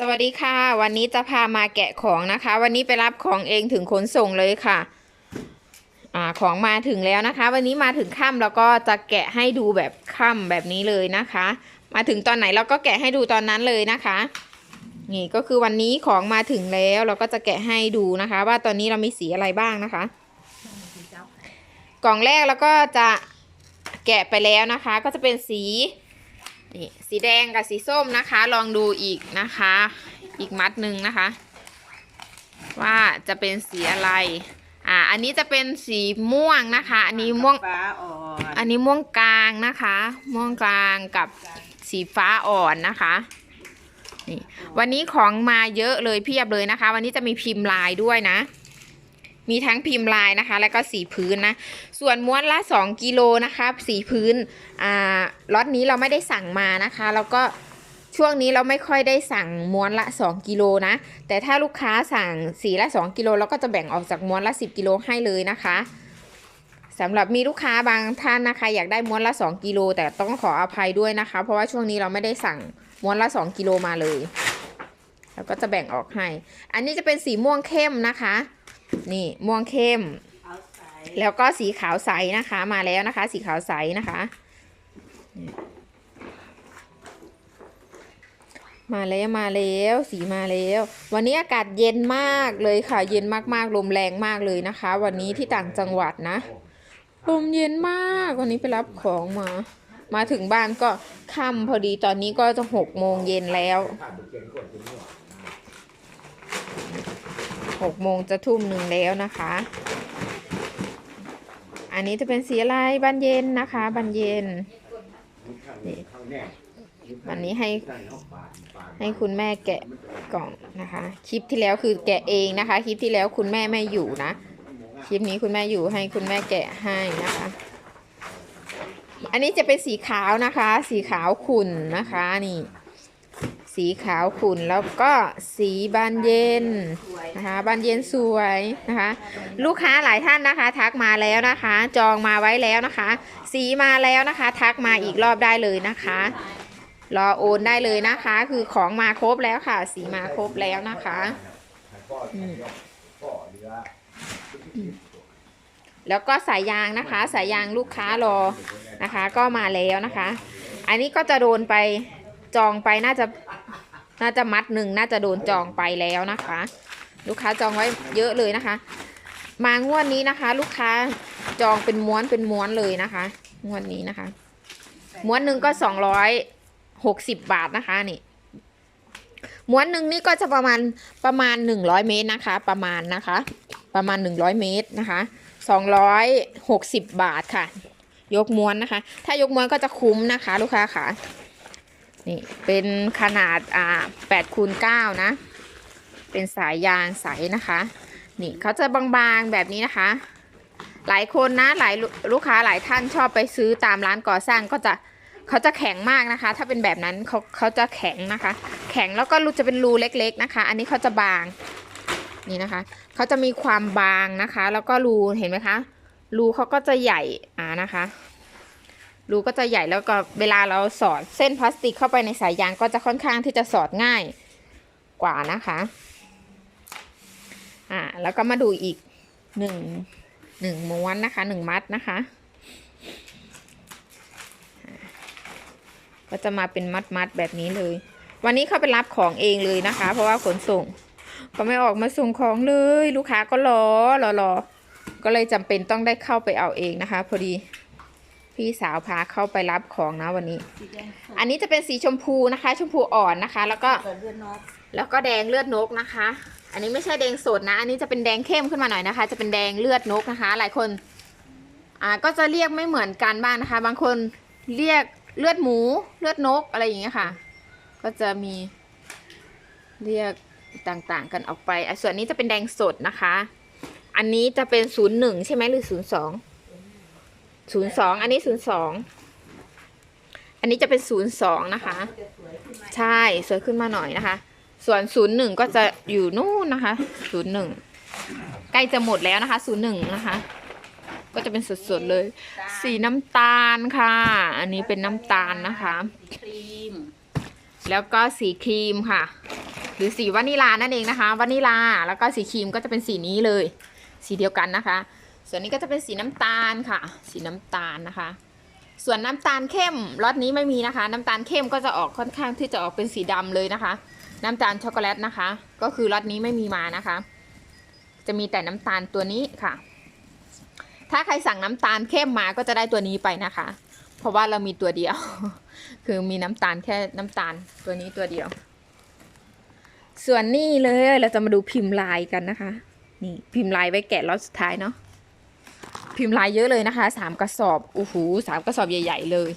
สวัสดีค่ะ วันนี้จะพามาแกะของนะคะ วันนี้ไปรับของเองถึงขนส่งเลยค่ะอ่าของมาถึงแล้วนะคะ วันนี้มาถึงค่ำแล้วก็จะแกะให้ดูแบบค่ำแบบนี้เลยนะคะ มาถึงตอนไหนเราก็แกะให้ดูตอนนั้นเลยนะคะ นี่ก็คือวันนี้ของมาถึงแล้วเราก็จะแกะให้ดูนะคะ ว่าตอนนี้เรามีสีอะไรบ้างนะคะ กล่องแรกแล้วก็จะแกะไปแล้วนะคะ ก็จะเป็นสี นี่สีแดงกับสีส้มนะคะ ลองดูอีกนะคะ อีกมัดหนึ่งนะคะ ว่าจะเป็นสีอะไร อ่า อันนี้จะเป็นสีม่วงนะคะ อันนี้ม่วง ฟ้าอ่อนอันนี้ม่วงกลางนะคะ ม่วงกลางกับสีฟ้าอ่อนนะคะนี่วันนี้ของมาเยอะเลยเพียบเลยนะคะ วันนี้จะมีพิมพ์ลายด้วยนะ มีทั้งพิมพ์ลายนะคะ แล้วก็สีพื้นนะ ส่วนม้วนละ 2 กิโลนะคะสีพื้นอ่าล็อตนี้เราไม่ได้สั่งมานะคะ แล้วก็ช่วงนี้เราไม่ค่อยได้สั่งม้วนละ 2 กิโลนะ แต่ถ้าลูกค้าสั่งสีละ 2 กิโลเราก็จะแบ่งออกจากม้วนละ 10 กิโลให้เลยนะคะสำหรับมีลูกค้าบางท่านนะคะ อยากได้ม้วนละ 2 กิโล แต่ต้องขออภัยด้วยนะคะ เพราะว่าช่วงนี้เราไม่ได้สั่งม้วนละ 2 กิโลมาเลย แล้วก็จะแบ่งออกให้ อันนี้จะเป็นสีม่วงเข้มนะคะ นี่ม่วงเข้มเอาใส่แล้วก็สีขาวใสนะคะ มาแล้วนะคะ สีขาวใสนะคะนี่มาแล้วมาแล้วสีมาแล้ว วันนี้อากาศเย็นมากเลยค่ะ เย็นมากๆลมแรงมากเลยนะคะ วันนี้ที่ต่างจังหวัดนะลมเย็นมากวันนี้ไปรับของมา มาถึงบ้านก็ค่ำพอดีตอนนี้ก็จะหกโมงเย็นแล้ว หกโมงจะทุ่มหนึ่งแล้วนะคะ อันนี้จะเป็นสีอะไรบานเย็นนะคะบานเย็นนี่วันนี้ให้ให้คุณแม่แกะกล่องนะคะ คลิปที่แล้วคือแกะเองนะคะ คลิปที่แล้วคุณแม่ไม่อยู่นะ คลิปนี้คุณแม่อยู่ให้คุณแม่แกะให้นะคะ อันนี้จะเป็นสีขาวนะคะ สีขาวขุ่นนะคะนี่ สีขาวขุ่นแล้วก็สีบานเย็นนะคะบานเย็นสวยนะคะ ลูกค้าหลายท่านนะคะ ทักมาแล้วนะคะ จองมาไว้แล้วนะคะ สีมาแล้วนะคะ ทักมาอีกรอบได้เลยนะคะรอโอนได้เลยนะคะ คือของมาครบแล้วค่ะ สีมาครบแล้วนะคะแล้วก็สายยางนะคะ สายยางลูกค้ารอนะคะ ก็มาแล้วนะคะ อันนี้ก็จะโดนไปจองไปน่าจะ น่าจะมัดหนึ่งน่าจะโดนจองไปแล้วนะคะ ลูกค้าจองไว้เยอะเลยนะคะ มางวดนี้นะคะ ลูกค้าจองเป็นม้วนเป็นม้วนเลยนะคะ งวดนี้นะคะ ม้วนหนึ่งก็สองร้อยหกสิบบาทนะคะนี่ม้วนหนึ่งนี่ก็จะประมาณประมาณหนึ่งร้อยเมตรนะคะ ประมาณนะคะ ประมาณหนึ่งร้อยเมตรนะคะสองร้อยหกสิบบาทค่ะ ยกม้วนนะคะ ถ้ายกม้วนก็จะคุ้มนะคะ ลูกค้าค่ะ นี่เป็นขนาดอ่าแปดคูณเก้านะ เป็นสายยางใสนะคะ นี่เขาจะบางๆแบบนี้นะคะ หลายคนนะหลายลูลูกค้าหลายท่านชอบไปซื้อตามร้านก่อสร้างก็จะเขาจะแข็งมากนะคะ ถ้าเป็นแบบนั้นเขาเขาจะแข็งนะคะ แข็งแล้วก็รูจะเป็นรูเล็ก ๆนะคะ อันนี้เขาจะบางนี่นะคะเขาจะมีความบางนะคะ แล้วก็รูเห็นไหมคะรูเขาก็จะใหญ่อ่านะคะ รูก็จะใหญ่แล้วก็เวลาเราสอดเส้นพลาสติกเข้าไปในสายยางก็จะค่อนข้างที่จะสอดง่ายกว่านะคะอ่าแล้วก็มาดูอีกหนึ่งหนึ่งม้วนนะคะหนึ่งมัดนะคะ ก็จะมาเป็นมัดมัดแบบนี้เลย วันนี้เขาไปรับของเองเลยนะคะ เพราะว่าขนส่ง ก็ไม่ออกมาส่งของเลย ลูกค้าก็รอรอรอก็เลยจำเป็นต้องได้เข้าไปเอาเองนะคะ พอดี พี่สาวพาเข้าไปรับของนะวันนี้ สีแดงสดอันนี้จะเป็นสีชมพูนะคะ ชมพูอ่อนนะคะ แล้วก็เกิดเลือดนกแล้วก็แดงเลือดนกนะคะ อันนี้ไม่ใช่แดงสดนะ อันนี้จะเป็นแดงเข้มขึ้นมาหน่อยนะคะ จะเป็นแดงเลือดนกนะคะ หลายคน อ่า ก็จะเรียกไม่เหมือนกันบ้างนะคะ บางคนเรียกเลือดหมู เลือดนกอะไรอย่างเงี้ยค่ะ ก็จะมีเรียกต่างๆกันออกไปอะส่วนนี้จะเป็นแดงสดนะคะ อันนี้จะเป็นศูนย์หนึ่งใช่ไหมหรือศูนย์สอง ศูนย์สองอันนี้ศูนย์สองอันนี้จะเป็นศูนย์สองนะคะ ใช่สวยขึ้นมาหน่อยนะคะ ส่วนศูนย์หนึ่งก็จะอยู่นู่นนะคะศูนย์หนึ่งใกล้จะหมดแล้วนะคะศูนย์หนึ่งนะคะ ก็จะเป็นสดๆเลย สีน้ำตาลค่ะ อันนี้เป็นน้ำตาลนะคะครีมแล้วก็สีครีมค่ะ หรือสีวานิลานั่นเองนะคะวานิลาแล้วก็สีครีมก็จะเป็นสีนี้เลย สีเดียวกันนะคะ ส่วนนี้ก็จะเป็นสีน้ำตาลค่ะ สีน้ำตาลนะคะ ส่วนน้ำตาลเข้มรสนี้ไม่มีนะคะ น้ำตาลเข้มก็จะออกค่อนข้างที่จะออกเป็นสีดำเลยนะคะ น้ำตาลช็อกโกแลตนะคะ ก็คือรสนี้ไม่มีมานะคะ จะมีแต่น้ำตาลตัวนี้ค่ะ ถ้าใครสั่งน้ำตาลเข้มมาก็จะได้ตัวนี้ไปนะคะ เพราะว่าเรามีตัวเดียว คือมีน้ำตาลแค่น้ำตาลตัวนี้ตัวเดียว ส่วนนี่เลยเราจะมาดูพิมพ์ลายกันนะคะ นี่พิมพ์ลายไว้แกะรอบสุดท้ายเนาะ พิมพ์ลายเยอะเลยนะคะสามกระสอบโอ้โหสามกระสอบใหญ่ ๆ เลย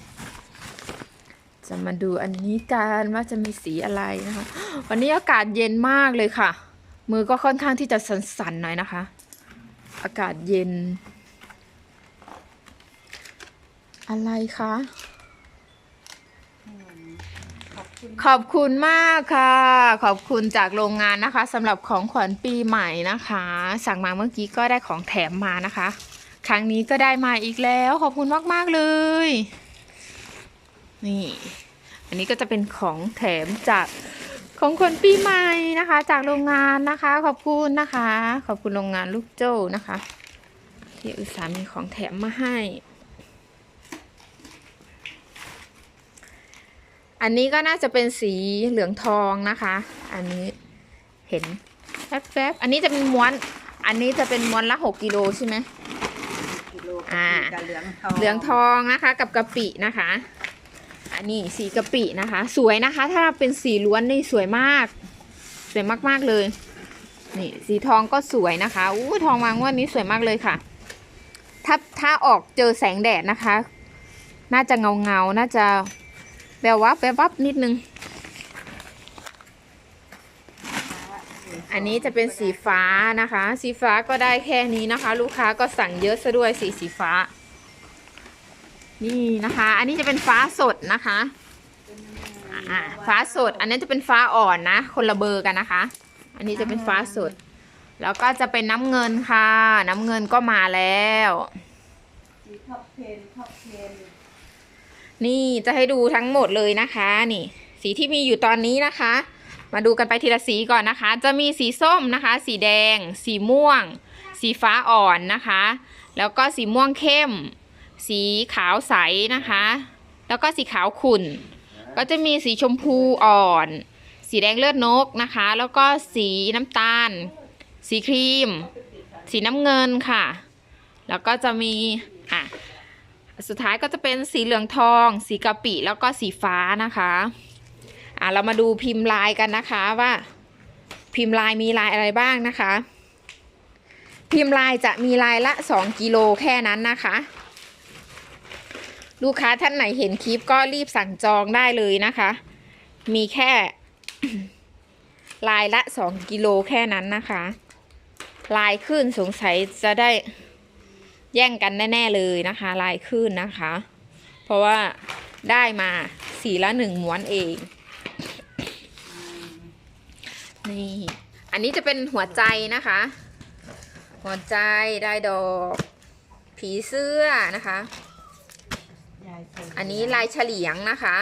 จะมาดูอันนี้กันว่าจะมีสีอะไรนะคะ วันนี้อากาศเย็นมากเลยค่ะ มือก็ค่อนข้างที่จะสั่นๆหน่อยนะคะ อากาศเย็น อะไรคะขอบคุณมากค่ะ ขอบคุณจากโรงงานนะคะสำหรับของขวัญปีใหม่นะคะ สั่งมาเมื่อกี้ก็ได้ของแถมมานะคะ ครั้งนี้ก็ได้มาอีกแล้วขอบคุณมาก ๆ เลย นี่ อันนี้ก็จะเป็นของแถมจากของขวัญปีใหม่นะคะ จากโรงงานนะคะ ขอบคุณนะคะ ขอบคุณโรงงานลูกโจ้นะคะ ที่อุตส่าห์มีของแถมมาให้ อันนี้ก็น่าจะเป็นสีเหลืองทองนะคะ อันนี้เห็นแฟบๆอันนี้จะเป็นม้วน อันนี้จะเป็นม้วนละหกกิโลใช่ไหม กิโลอ่า กับเหลืองทองเหลืองทองนะคะกับกะปินะคะ อันนี้สีกะปินะคะ สวยนะคะ ถ้าเป็นสีล้วนนี่สวยมาก สวยมากๆเลย นี่สีทองก็สวยนะคะอู้ทองวางวันนี้สวยมากเลยค่ะ ถ้าถ้าออกเจอแสงแดดนะคะ น่าจะเงาเงาๆน่าจะแวววับแวววับนิดนึง อันนี้จะเป็นสีฟ้านะคะ สีฟ้าก็ได้แค่นี้นะคะ ลูกค้าก็สั่งเยอะซะด้วยสีสีฟ้า นี่นะคะ อันนี้จะเป็นฟ้าสดนะคะอ่าฟ้าสด อันนี้จะเป็นฟ้าอ่อนนะ คนละเบอร์กันนะคะ อันนี้จะเป็นฟ้าสด แล้วก็จะเป็นน้ำเงินค่ะ น้ำเงินก็มาแล้วท็อปเทนท็อปเทนนี่จะให้ดูทั้งหมดเลยนะคะ นี่ สีที่มีอยู่ตอนนี้นะคะ มาดูกันไปทีละสีก่อนนะคะ จะมีสีส้มนะคะ สีแดง สีม่วง สีฟ้าอ่อนนะคะ แล้วก็สีม่วงเข้ม สีขาวใสนะคะ แล้วก็สีขาวขุ่น ก็จะมีสีชมพูอ่อน สีแดงเลือดนกนะคะ แล้วก็สีน้ำตาล สีครีม สีน้ำเงินค่ะ แล้วก็จะมีอะสุดท้ายก็จะเป็นสีเหลืองทอง สีกะปิ แล้วก็สีฟ้านะคะ อะเรามาดูพิมพ์ลายกันนะคะว่าพิมพ์ลายมีลายอะไรบ้างนะคะ พิมพ์ลายจะมีลายละ 2 กิโลแค่นั้นนะคะ ลูกค้าท่านไหนเห็นคลิปก็รีบสั่งจองได้เลยนะคะ มีแค่ลายละ 2 กิโลแค่นั้นนะคะ ลายขึ้นสงสัยจะได้แย่งกันแน่ ๆ เลยนะคะ ลายขึ้นนะคะ เพราะว่าได้มาสีละหนึ่งม้วนเอง นี่ อันนี้จะเป็นหัวใจนะคะ หัวใจได้ดอก ผีเสื้อนะคะยายใส่อันนี้ลายเฉลียงนะคะ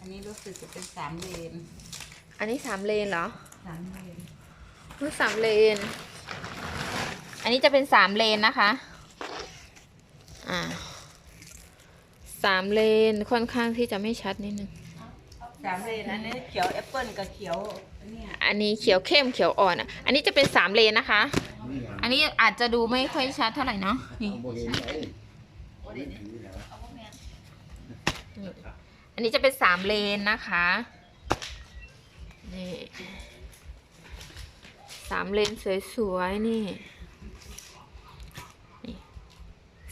อันนี้รู้สึกจะเป็นสามเลน อันนี้สามเลนเหรอสามเลนรูสามเลน อันนี้จะเป็นสามเลนนะคะ อ่าสามเลนค่อนข้างที่จะไม่ชัดนิดนึง สามเลนอันนี้เขียวแอปเปิลกับเขียวเนี่ยอันนี้เขียวเข้มเขียวอ่อนอะ อันนี้จะเป็นสามเลนนะคะ อันนี้อาจจะดูไม่ค่อยชัดเท่าไหร่เนาะนี่อันนี้จะเป็นสามเลนนะคะนี่สามเลนสวยๆนี่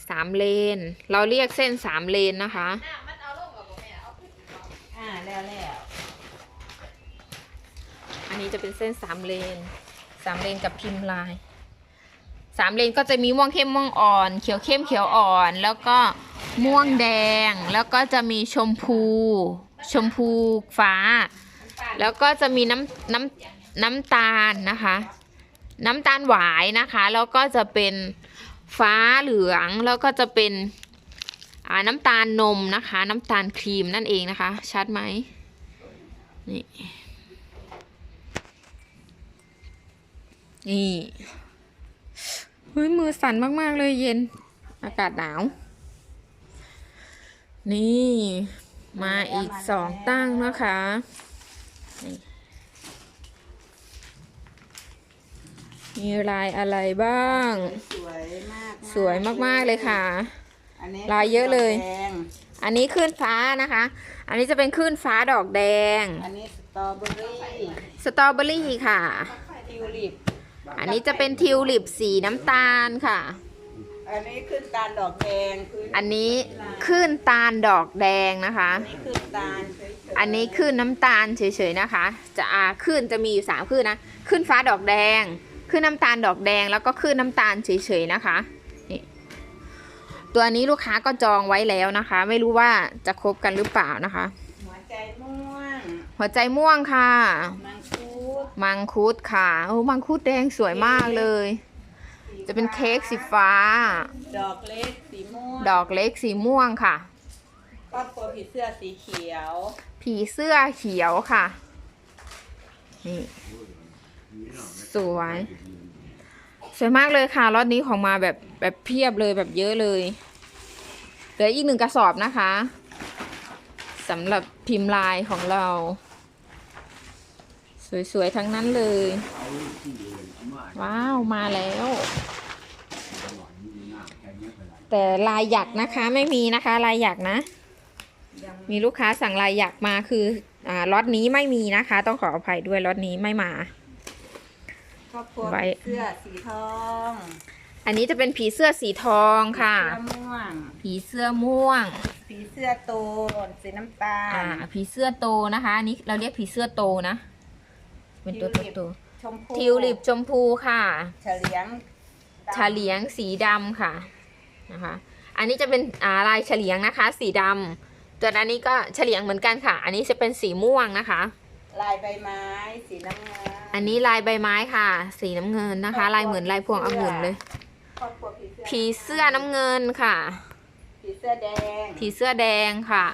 สามเลน เราเรียกเส้นสามเลนนะคะ แล้วแล้วอันนี้จะเป็นเส้นสามเลนสามเลนกับพิมพ์ลายสามเลนก็จะมีม่วงเข้มม่วงอ่อน เขียวเข้มเขียวอ่อน แล้วก็ม่วงแดง แล้วก็จะมีชมพู ชมพูฟ้า แล้วก็จะมีน้ำน้ำน้ำตาลนะคะ น้ำตาลหวายนะคะ แล้วก็จะเป็นฟ้าเหลือง แล้วก็จะเป็น อ่าน้ำตาลนมนะคะ น้ำตาลครีมนั่นเองนะคะ ชัดไหมนี่นี่เฮ้ยมือสั่นมาก ๆ เลยเย็น อากาศหนาว นี่มาอีกสองตั้งนะคะนี่มีลายอะไรบ้าง สวยมาก สวยมาก ๆ เลยค่ะ อันนี้ลายเยอะเลยดกแดงอันนี้คลื่นฟ้านะคะ อันนี้จะเป็นคลื่นฟ้าดอกแดง อันนี้สตรอเบอรี่สตรอเบอรี่ค่ะ ทิวลิป อันนี้จะเป็นทิวลิปสีน้ำตาลค่ะ อันนี้ขึ้นตาลดอกแดงคืออันนี้คลื่นตาลดอกแดงนะคะ อันนี้ขึ้นตาลเฉยๆอันนี้คลื่นน้ำตาลเฉยๆนะคะ จะอาคลื่นจะมีอยู่สามคลื่นนะคลื่นฟ้าดอกแดงคลื่นน้ำตาลดอกแดงแล้วก็คลื่นน้ำตาลเฉยๆนะคะนี่ ตัวนี้ลูกค้าก็จองไว้แล้วนะคะ ไม่รู้ว่าจะครบกันหรือเปล่านะคะ หัวใจม่วง หัวใจม่วงค่ะ มังคุดมังคุดค่ะโอ้มังคุดแดงสวยมากเลย จะเป็นเค้กสีฟ้า ดอกเล็กสีม่วงดอกเล็กสีม่วงค่ะครอบครัวผีเสื้อสีเขียว ผีเสื้อเขียวค่ะ นี่ สวย สวยมากเลยค่ะรถนี้ของมาแบบแบบเพียบเลยแบบเยอะเลย เหลืออีกหนึ่งกระสอบนะคะสำหรับพิมพ์ลายของเรา สวยๆ ทั้งนั้นเลย ว้าวมาแล้ว แต่ลายหยักนะคะไม่มีนะคะลายหยักนะ มีลูกค้าสั่งลายหยักมาคืออ่าล็อตนี้ไม่มีนะคะ ต้องขออภัยด้วยล็อตนี้ไม่มา ครอบครัวไว้ ผีเสื้อสีทองอันนี้จะเป็นผีเสื้อสีทองค่ะ เสื้อม่วงผีเสื้อม่วง ผีเสื้อโตนสีน้ำตาอ่า ลผีเสื้อโตนะคะ อันนี้เราเรียกผีเสื้อโตนะ เป็นตัวทิวลิปโตชมพูๆทิวลิปชมพูค่ะ เฉลียงดำฉลียงสีดำค่ะนะคะ อันนี้จะเป็นอ่าลายเฉลียงนะคะ สีดำตัวอันนี้ก็เฉลียงเหมือนกันค่ะ อันนี้จะเป็นสีม่วงนะคะ ลายใบไม้ สีน้ำเงิน อันนี้ลายใบไม้ค่ะ สีน้ำเงินนะคะ ลายเหมือนลายพวงองุ่นเลย ครอบครัวผีเสื้อผีเสื้อน้ำเงินค่ะ ผีเสื้อแดงผีเสื้อแดงค่ะ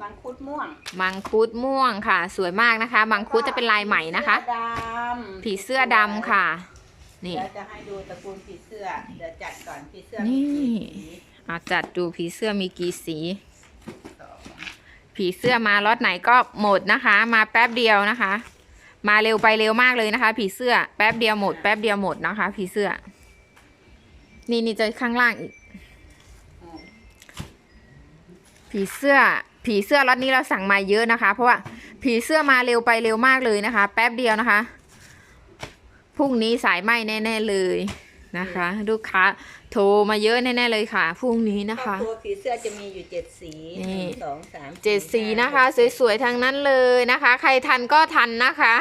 มังคุดม่วงมังคุดม่วงค่ะ สวยมากนะคะ มังคุดจะเป็นลายใหม่นะคะผีเสื้อดำผีเสื้อดำค่ะ นี่ เดี๋ยวจะให้ดูตระกูลผีเสื้อ เดี๋ยวจัดก่อนผีเสื้อนี่มีกี่สีเอาจัดดูผีเสื้อมีกี่สี สองผีเสื้อมาล็อตไหนก็หมดนะคะ มาแป๊บเดียวนะคะ มาเร็วไปเร็วมากเลยนะคะ ผีเสื้อแป๊บเดียวหมดแป๊บเดียวหมดนะคะ ผีเสื้อ นี่นี่จะข้างล่างอีก ผีเสื้อ ผีเสื้อล็อตนี้เราสั่งมาเยอะนะคะ เพราะว่าผีเสื้อมาเร็วไปเร็วมากเลยนะคะ แป๊บเดียวนะคะพรุ่งนี้สายไหมแน่ ๆ เลยนะคะ ลูกค้า โทรมาเยอะแน่ๆเลยค่ะพรุ่งนี้นะครอบคะครัวผีเสื้อจะมีอยู่เจ็ดสีนี่ หนึ่งสองสามเจ็ดสีห้านะคะ หกสวยๆทางนั้นเลยนะคะ ใครทันก็ทันนะคะ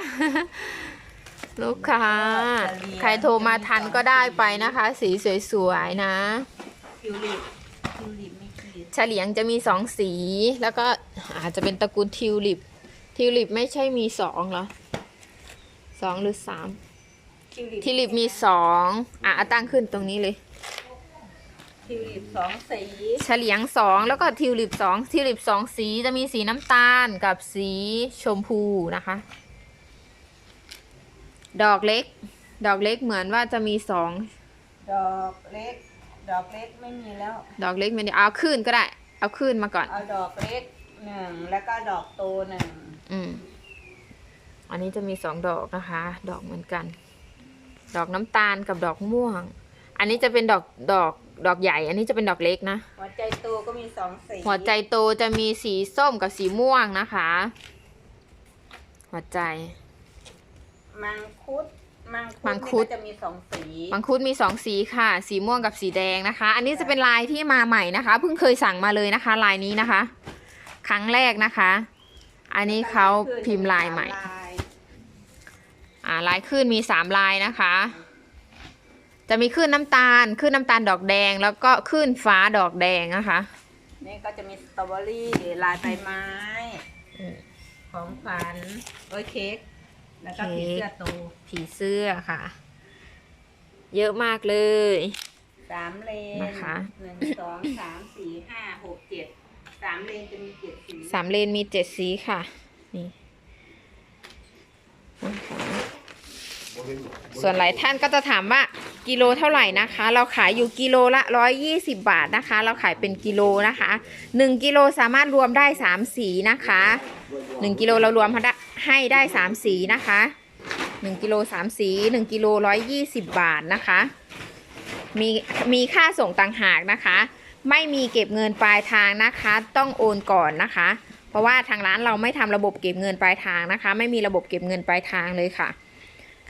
ลูกค้า ใครโทรมาทันก็ได้ไปนะคะ สีสวยๆนะ ทิวลิปทิวลิปไม่กี่เฉลียงจะมีสองสี แล้วก็อาจจะเป็นตระกูลทิวลิป ทิวลิปไม่ใช่มีสองเหรอสองหรือสามทิวลิปทิวลิปมีสองอะเอาตั้งขึ้นตรงนี้เลย ทิวลิปสองสีเฉลียงสองแล้วก็ทิวลิปสองทิวลิปสองสีจะมีสีน้ำตาลกับสีชมพูนะคะ ดอกเล็ก ดอกเล็กเหมือนว่าจะมีสองดอกเล็ก ดอกเล็กไม่มีแล้ว ดอกเล็กไม่ได้เอาขึ้นก็ได้ เอาขึ้นมาก่อน เอาดอกเล็กหนึ่งแล้วก็ดอกโตหนึ่งอืมอันนี้จะมีสองดอกนะคะ ดอกเหมือนกัน ดอกน้ำตาลกับดอกม่วง อันนี้จะเป็นดอกดอก ดอกใหญ่ อันนี้จะเป็นดอกเล็กนะ หัวใจโตก็มีสองสีหัวใจโตจะมีสีส้มกับสีม่วงนะคะ หัวใจ มังคุดมังมังคุคุดดนี่ก็จะมีสองสีมังคุดมีสองสีค่ะ สีม่วงกับสีแดงนะคะ อันนี้จะเป็นลายที่มาใหม่นะคะ เพิ่งเคยสั่งมาเลยนะคะ ลายนี้นะคะ ครั้งแรกนะคะ อันนี้เขาพิมพ์ลายใหม่ ลาย อ่าลายขึ้นมีสามลายนะคะ จะมีขึ้นน้ำตาลขึ้นน้ำตาลดอกแดง แล้วก็ขึ้นฟ้าดอกแดงนะคะ นี่ก็จะมีสตรอเบอรี่ลายใบไม้อืมของขวัญโอ้ยเค้กแล้วก็เค้ผีกเสื้อโตผีเสื้อค่ะ เยอะมากเลยสามเลนนะคะหนึ่งสองสามสี่ห้าหกเจ็ดสามเลนจะมีเจ็ดสีสามเลนมีเจ็ดสีค่ะ นี่นะคะส่วนหลายท่านก็จะถามว่า กิโลเท่าไหร่นะคะ เราขายอยู่กิโลละ 120 บาทนะคะ เราขายเป็นกิโลนะคะ 1 กิโลสามารถรวมได้ 3 สีนะคะ 1 กิโลเรารวมให้ได้ 3 สีนะคะ 1 กิโล3สี 1 กิโล 120 บาทนะคะ มีมีค่าส่งต่างหากนะคะ ไม่มีเก็บเงินปลายทางนะคะ ต้องโอนก่อนนะคะ เพราะว่าทางร้านเราไม่ทำระบบเก็บเงินปลายทางนะคะ ไม่มีระบบเก็บเงินปลายทางเลยค่ะ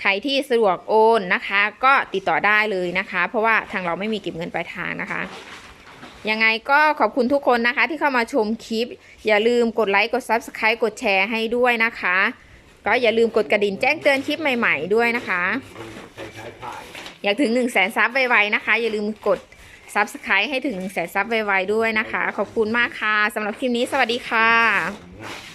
ใครที่สะดวกโอนนะคะ ก็ติดต่อได้เลยนะคะ เพราะว่าทางเราไม่มีเก็บเงินปลายทางนะคะยังไงก็ขอบคุณทุกคนนะคะที่เข้ามาชมคลิป อย่าลืมกดไลค์กด Subscribe กดแชร์ให้ด้วยนะคะ ก็อย่าลืมกดกระดิ่งแจ้งเตือนคลิปใหม่ๆด้วยนะคะ อยากถึง1 0 0 0 0แสนซับไวๆนะคะ อย่าลืมกด Subscribe ให้ถึง1 0 0 0 0แสนซับไวๆด้วยนะคะ ขอบคุณมากค่ะสำหรับคลิปนี้สวัสดีค่ะ